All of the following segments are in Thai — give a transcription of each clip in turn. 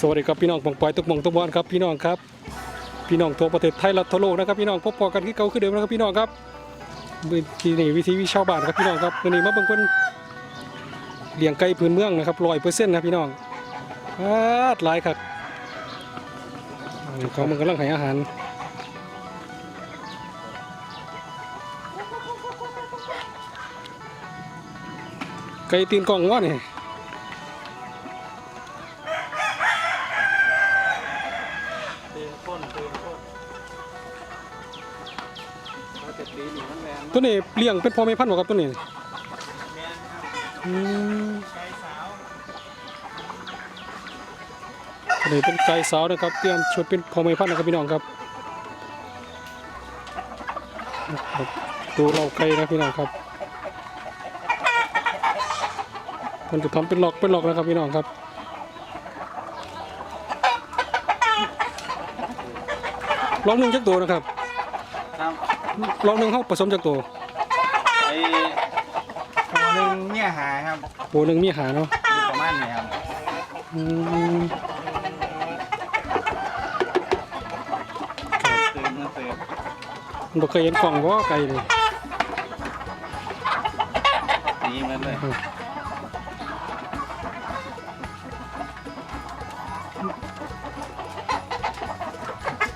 สวัสดีครับพี่น้องปองปอยตุกมองตุกบอลครับพี่น้องครับ พี่น้องทั่วประเทศไทยและทั่วโลกนะครับพี่น้องพบพอกันที่เก่าคือเดิมนะครับพี่น้องครับวิธีนี่วิธีวิชาวบ้านครับพี่น้องครับวันนี้มาบิ่งเพิ่นเลี้ยงไก่พื้นเมืองนะครับร้อยเปอร์เซ็นต์นะพี่น้องปาดหลายครับอ่าเขามันกำลังให้อาหารไก่ตีนกล่องวะนี่ ตัวนี้เลี้ยงเป็นพ่อแม่พันธุ์บ่ครับตัวนี้อืมตัวนี้เป็นไก่สาวนะครับเตรียมชุดเป็นพ่อแม่พันธุ์นะครับพี่น้องครับครับดูเราไก่นะพี่น้องครับมันจะทำเป็นหลอกเป็นหลอกนะครับพี่น้องครับลองหนึ่งจักตัวนะครับ ลองหนึ่งเขาผสมจักตัวไอ้ตัวหนึ่งเนี่ยหายครับตัวหนึ่งมีหาเนาะอยู่ประมาณนี้ครับอืมตื่นมาตื่นมันบ่เคยเห็นกล่องว่าไก่เลยตีมันเลย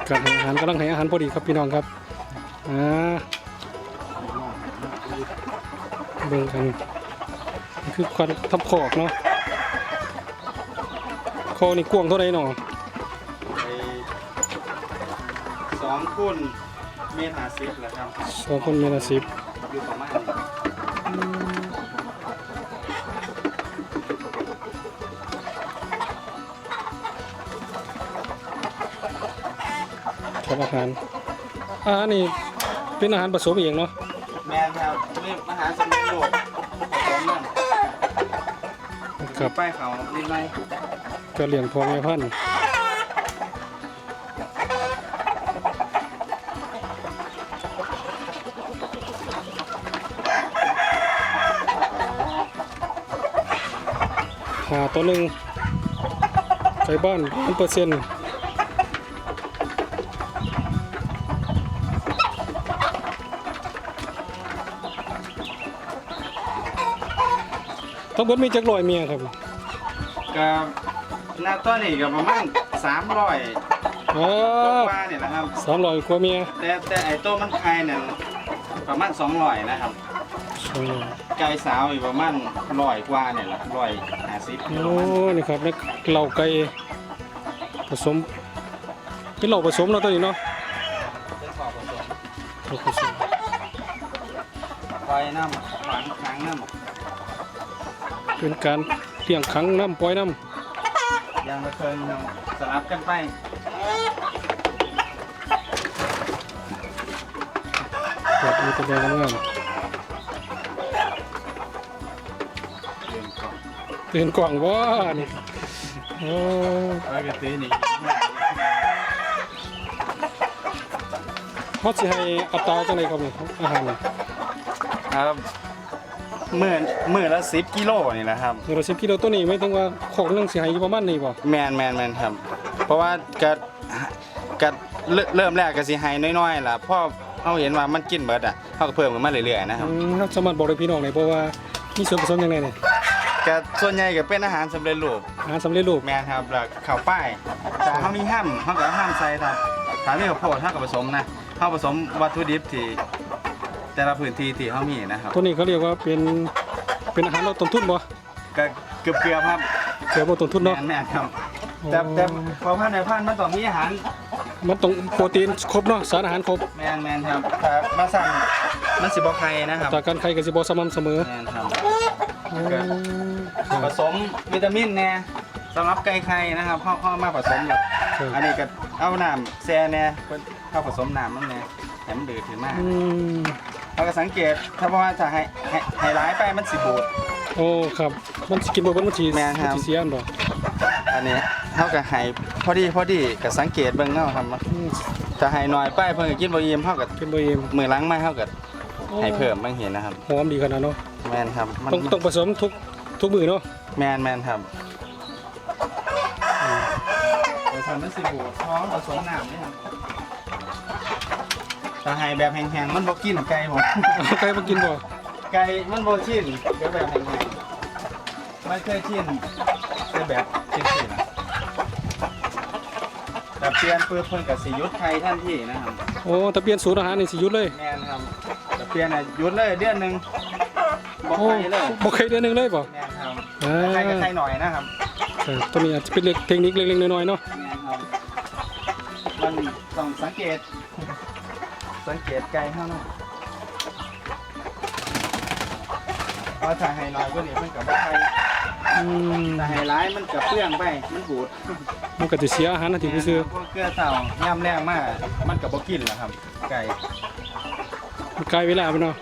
การให้อาหารกำลังให้อาหารพอดีครับพี่น้องครับ อ่าเบิ่งกันนี่คือการทำขอกเนาะคอกนี่กว้างเท่าไหร่เนาะไอ้สองคุณเมตรหาสิบแหละครับสองคนเมตรสิบอยู่ประมาณนี้ครับอาหารอาหารนี่ เป็นอาหารผสมเองเนาะแมนครับนี่มหาสมุทรโลกผสมนั่นครับป้ายเขานิดหน่อยก็เลี้ยงพ่อแม่พันธุ์หาตัวหนึ่งไก่บ้านพันเปอร์เซ็นต์ ทั้งหมดมีจักรอยเมียครับกับหน้าต้นนี่ก็ประมาณสามร้อยอ่าว่าเนี่ยนะครับ สามร้อยกว่าเมียแต่แต่ไอ้โต้มันไข่เนี่ยประมาณสองร้อยนะครับสองร้อยไก่สาวอีกประมาณร้อยกว่าเนี่ยแหละร้อยห้าสิบโอ้นี่ครับนี่เหล่าไก่ผสมเป็นเหล่าผสมเนาะตัวนี้เนาะเป็นขอบผสมเหล่าผสม คอยน้ำขังขังน้ เป็นการเลี้ยงขังน้ำปล่อยน้ำยางละเคิงน้ำสลับกันไปำแบบมีตัวแดงงามเรียนก่อนๆเป็นกล่องว่านี่โอ้ไว้กระตีนี่เขาสิให้อัตราจังไดครับนี่อาหารนี่ครับ หมื่นหมื่นละสิบกิโลนี่นะครับหนึ่งร้อยสิบกิโลตัวนี้ไม่ถึงว่าของหนึงสิให้อยู่ประมาณนี้บ่แมนแมนแมนครับ เพราะว่ากักัเริ่มเริ่มแรกก็สิให้น้อยๆล่ะพอเขาเห็นว่ามันกินเบิดอะเขาก็เพิ่มขึ้นมาเรื่อยๆนะครับอืมเราสามารถบอกได้พี่น้องได้เพราะว่ามีส่วนผสมยังไงเนี่ยก็ส่วนใหญ่ก็เป็นอาหารสำเร็จรูปอาหารสำเร็จรูปแมนครับแล้วข้าวป้ายแต่เขามีห้ามเขาก็ห้ามใส่ครับถ้ามีข้าวโพดเขาก็ผสมนะเขาผสมวัตถุดิบที่ แต่ละพื้นที่ที่เขามีนะครับตัวนี้เขาเรียกว่าเป็นเป็นอาหารลดต้นทุนบ่ก็เกือบเกือบๆครับเกี่ยวกับต้นทุนแมเนาะนแมนครับ แต่แต่พอพันธุ์ในพันธุ์มันต้องมีอาหารมันต้องโปรตีนครบเนาะสารอาหารครบแมนแมนครับแต่มาสั่งมันสิบอไข่นะครับจากการไข่กับสิบสม่ำเสมอแมนครับครับผสมวิตามินแน่สำหรับไก่ไข่นะครับเขาเขามาผสมแบบอันนี้ก็เอาน้ำแช่แน่เพิ่นเข้าผสมน้ำมันแน่ให้มันเดือดขึ้นมาอืม เราก็สังเกตถ้าเพราะว่าถ้าให้ให้ให้ร้ายไปมันสิบูด โอ้ครับ มันสิกินบ่เบิดมันสิแม่นครับ มันสิเสียอันบ่อันนี้เท่ากับให้พอดีพอดีก็สังเกตเบิ่งเนาะครับว่าอืมถ้าให้น้อยไปเพิ่นก็กินบ่อิ่มเท่ากับเป็นบ่เอ็มมือล้างไม้เท่ากับให้เพิ่มบางเห็นนะครับ หอมดีขนาดเนาะแมนครับมันต้องต้องผสมทุกทุกมื้อเนาะแมนแมนครับอืมมันสิบูดท้องผสมน้ำเนี่ยครับ ถ้าให้แบบแห้งๆมันบ่กินไก่ผมเอาไก่มากินบ่ไก่มันบ่ชินเดี๋ยวแบบแห้งๆมันเคยชินแต่แบบชินสินะแต่เปลี่ยนเพื่อเพิ่นกับสิหยุดไทยทันทีนะครับโอ้ถ้าเปลี่ยนสูตรอาหารนี่สิหยุดเลยแม่นครับแต่เปลี่ยนอะหยุดเลยเดือนหนึงบ่โอ้ไข่เลยบ่เคยเดือนหนึงเลยบ่แม่นครับอ่าไข่ก็ไข่หน่อยนะครับครับตัวนี้อาจจะเป็นเทคนิคเล็กๆน้อยๆเนาะ แม่นครับมันต้องสังเกต สังเกตไก่เท่านั้นเพราะถ้าให้น้อยกว่านี้มันกับบ่ไข่อืมถ้าให้ร้ายมันกับเปลืองไป มันบูดมันก็จะเสียอาหารนะที่ผู้ซื้อพวกเกลือเต่าย่ำแรงมาก มันกับบ่กินหรอกครับ ไก่มันไกลเวลาไปเนาะ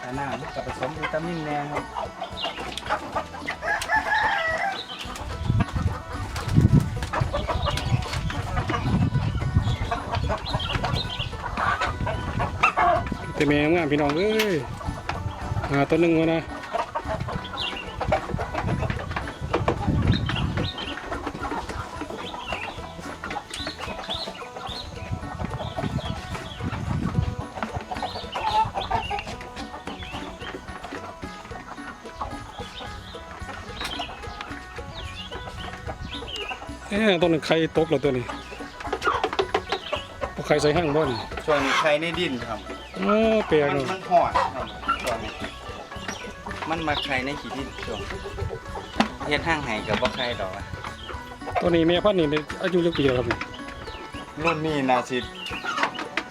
แต่หน้ามันกับผสมวิตามินแน่ครับ แต่แม่งามพี่น้องเอ้ยหาตัวหนึ่งวะนะเอ๊ะตัวนึงไข่ตกแล้วตัวนี้เอาไข่ใส่ห้างบ่นี่ช่วงนี้ไข่ในดินครับ โอ้เปียกมันเนาะมันหอดครับช่วงนี้มันมาไข่ในขี้ดินช่วงเฮ็ดห้างไห้กับบ่ไข่ดอกอะตัวนี้แม่พันธุ์นี่ได้อายุจักปีแล้วครับนี่รุ่นนี้น่าสิ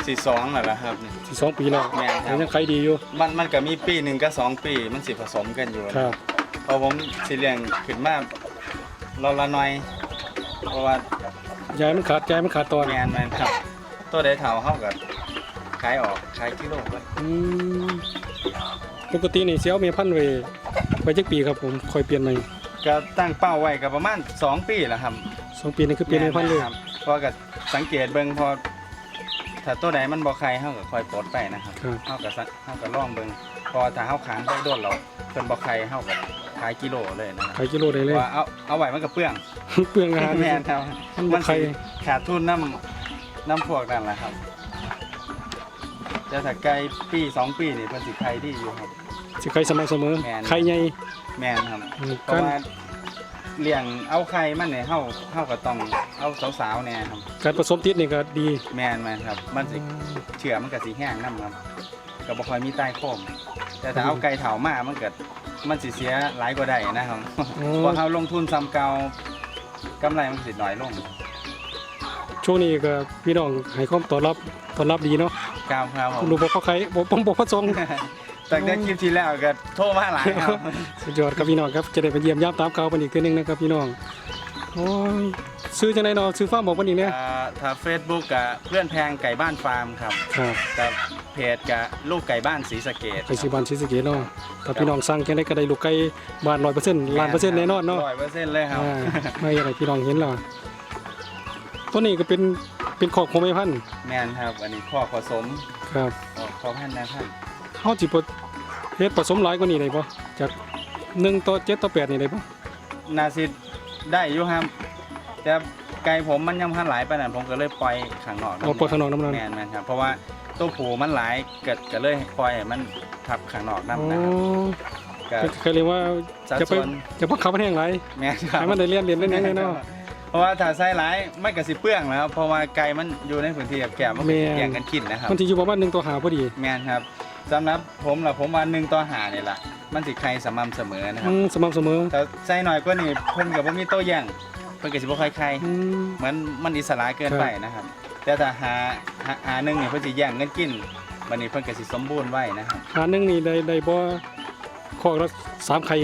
สิสองแล้วล่ะครับนี่ สิสองปีแล้วแม่นครับแต่ยังไข่ดีอยู่มันมันก็มีปีหนึ่งก็สองปีมันสิผสมกันอยู่ครับ เพราะผมสิเลี้ยงขึ้นมาเราละหน่อย เพราะว่ายายมันขาดยายมันขาดตอน แมนแมนครับ ตัวใดเท่าเฮากับ ขายออกขายกิโลไปอืมปกตินี่เสียวแม่พันธุ์ไว้ไว้จักปีครับผมค่อยเปลี่ยนใหม่ก็ตั้งเป้าไว้ก็ประมาณ 2 ปีแล้วครับสองปีนี่คือเปลี่ยนแม่พันธุ์เลยครับเพราะก็สังเกตเบิ่งพอถ้าตัวใดมันบ่ใครเฮาก็ค่อยปลดไปนะครับครับเฮาก็สักเฮาก็ลองเบิ่งพอถ้าเฮาขางไปโดนเราเพิ่นบ่ใครเฮาก็ขายกิโลเลยนะครับขายกิโลได้เลยว่าเอาเอาไว้มันก็เปลือง เปลืองอาหาร แม่นครับมันบ่มันใคร สิขาดทุนน้ำน้ำพวกนั่นแหละครับ แต่ถ้าไกลปีสองปีนี่เพิ่นสิไข่ดีอยู่ครับ สิไข่สม่ำเสมอแม่น ไข่ใหญ่ แม่นครับอืม เพราะว่าเลี้ยงเอาไข่มันเนี่ยเฮาเฮาก็ต้องเอาสาวๆแน่ครับ การผสมติดนี่ก็ดีแม่นแม่นครับ มันสิเชื่อมันก็สิแห้งนํครับก็บ่ค่อยมีใต้โคมแต่ถ้าเอาไก่เถามามันก็มันสิเสียหลายกว่าได้นะครับอ๋อเพราะเฮาลงทุนซ้ำเก่ากำไรมันสิน้อยลงช่วงนี้ก็พี่น้องให้ความตอบรับตอบรับดีเนาะ กาวครับผมรู้บ่เขาไข่บ่บ่บ่ผสมตั้งแต่คลิปที่แล้วก็โทรมาหลายครับ สุดยอดครับพี่น้องครับจะได้ไปเยี่ยมยามตามเก่ากันอีกเทื่อนึงนะครับพี่น้องโอ้ยซื้อจังไดเนาะซื้อฟาร์มบอกวันนี้เนี่ยอ่าถ้า Facebook กับเพื่อนแพงไก่บ้านฟาร์มครับครับกับเพจกับลูกไก่บ้านศรีสะเกดไก่สิบานศรีสะเกษเนาะถ้าพี่น้องสั่งจังไดก็ได้ลูกไก่บาน100%ล้านเปอร์เซ็นต์แน่นอนเนาะร้อยเปอร์เซ็นต์เลยครับอ่าไม่อะไรพี่น้องเห็นแล้วตัวนี้ก็เป็น เป็นขอกของแม่พันธุ์แมนครับ อันนี้ข้อผสมครับข้อพันธุ์นะครับเฮาสิบ่เฮ็ดผสมหลายกว่านี้ได้บ่จาก1ต่อ7ต่อ8นี่ได้บ่นาซิได้อยู่ครับแต่ไก่ผมมันยังพันหลายไปานนั่นผมก็เลยปล่อยข้างนอกเอาปล่อยข้างนอกน้ำมันแมนแมนครับเพราะว่าตัวผูมันหลายเกิดก็เลยปล่อยให้มันทับข้างนอกอ๋น้ำนะครับก็อเคยเรียกว่าสัดจะไปส่วนจะพักขับมันแห้งหลายแมนครับให้มันได้เรียนเรียนเล่นๆเนาะ เพราะว่าถ้าใส่หลายไม่กระสิเปื้องแล้ว เพราะว่าไก่มันอยู่ในพื้นที่แคบๆมันแม่แย่งกันกินนะครับมันสิอยู่ประมาณ1ต่อ5พอดีแมนครับสำหรับผมล่ะผมว่าหนึ่งต่อหาเนี่ยล่ะมันสิใครสม่ำเสมอนะคอืรับมสม่ำเสมอแต่ใส่หน่อยกว่านี้เพิ่นกับว่ามีโต้แย่งเพิ่นก็สิบ่ค่อยใครอืม เหมือนมันอิสระเกินครับไปนะครับ แต่ถ้าหาหาหาหนึงนี่เพิ่นสิแย่งกันกินบัดนี้เพิ่นก็สิสมบูรณ์ไว้นะครับ หาหนึงนี่ได้ได้บ่คอกละสามไข่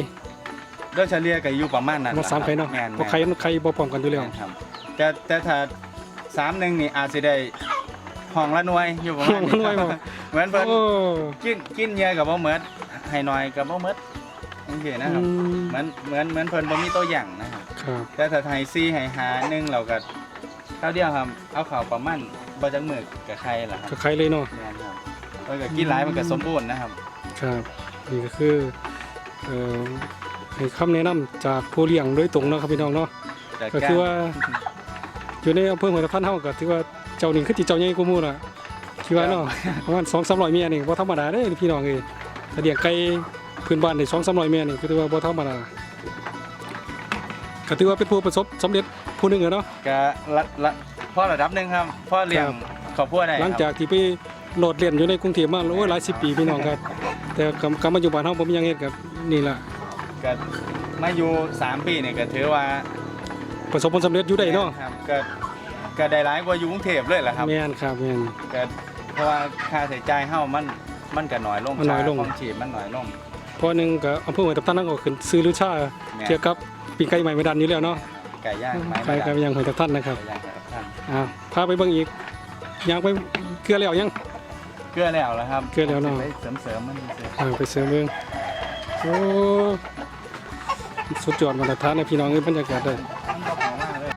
โดยเฉลี่ยก็อยู่ประมาณนั้นบ่สามไข่เนาะแม่นบ่ไข่มันไข่บ่พร้อมกันอยู่แล้ว แม่นครับแต่แต่ถ้าสามหนึงนี่อาจสิได้ห้องละหน่วยอยู่ประมาณห้องละหน่วยบ่ เหมือนเพิ่นโอ้กินกินเยอะกับบ่เหมือนให้น้อยกับบ่เหมือนจังซี่นะครับอืมเหมือนเหมือนเหมือนเพิ่นบ่มีตัวอย่างนะครับ ครับแต่ถ้าไทยซี่ให้หาหนึ่งเราก็ข้าวเดียวครับ เอาข้าวประมาณบ่จักมือกับไข่ล่ะคก็รับไข่เลยเนาะ แม่นครับมันก็กินหลายมันก็สมบูรณ์นะครับ ครับนี่ก็คือเอ่อไข่ ให้คำแนะนำจากผู้เลี้ยงโดยตรงเนาะครับพี่น้องเนาะแต่ก็คือว่าอยู่ในอำเภอหัวตะพันเฮาก็ถือว่าเจ้านี่คือสิเจ้าใหญ่กว่าหมู่น่ะคิดว่าเนาะประมาณ2-300เมียนี่บ่ธรรมดาเด้พี่น้องเอ้ยถ้าเลี้ยงไก่พื้นบ้านได้2-300เมียนี่ก็ถือว่าบ่ธรรมดาก็ถือว่าเป็นผู้ประสบสำเร็จผู้หนึงอะเนาะก็ละละพ่อระดับหนึ่งครับพ่อเลี้ยงครับครอบครัวได้หลังครับจากที่ไปโหลดเรียนอยู่ในกรุงเทพมาโอ้ยหลายสิบปีพี่น้องครับ แต่กำกำมาอยู่บ้านเฮาบ่มีหยังเฮ็ดกับนี่ล่ะ ก็มาอยู่สามปีเนี่ยก็ถือว่าประสบผลสำเร็จอยู่ได้เนาะครับก็ก็ได้ร้ายกว่าอยู่กรุงเทพเลยแหละครับแม่นครับแม่น ก็เพราะว่าค่าใช้จ่ายเฮามันมันก็น้อยลงมันน้อยลง ค่าของชีพมันน้อยลง เพราะหนึงก็อำเภอหัวตะพันนั่นก็ขึ้นซื้อลือชาแม่เกี่ยวกับปีไก่ใหม่ไม่ดันอยู่แล้วเนาะไก่ย่างไม้ไปกับยังหัวตะพันนะครับไก่ย่างครับท่านอ่าพาไปเบิ่งอีกย่างไปเกลือแล้วยัง เกลือแล้วแล้วครับเกลือแล้วเนาะไปเสริมเสริมๆมันเสริม อ่าไปเสริมเบิ่ง โอ้สุดยอดมาตรฐานนะพี่น้องนี่บรรยากาศเลย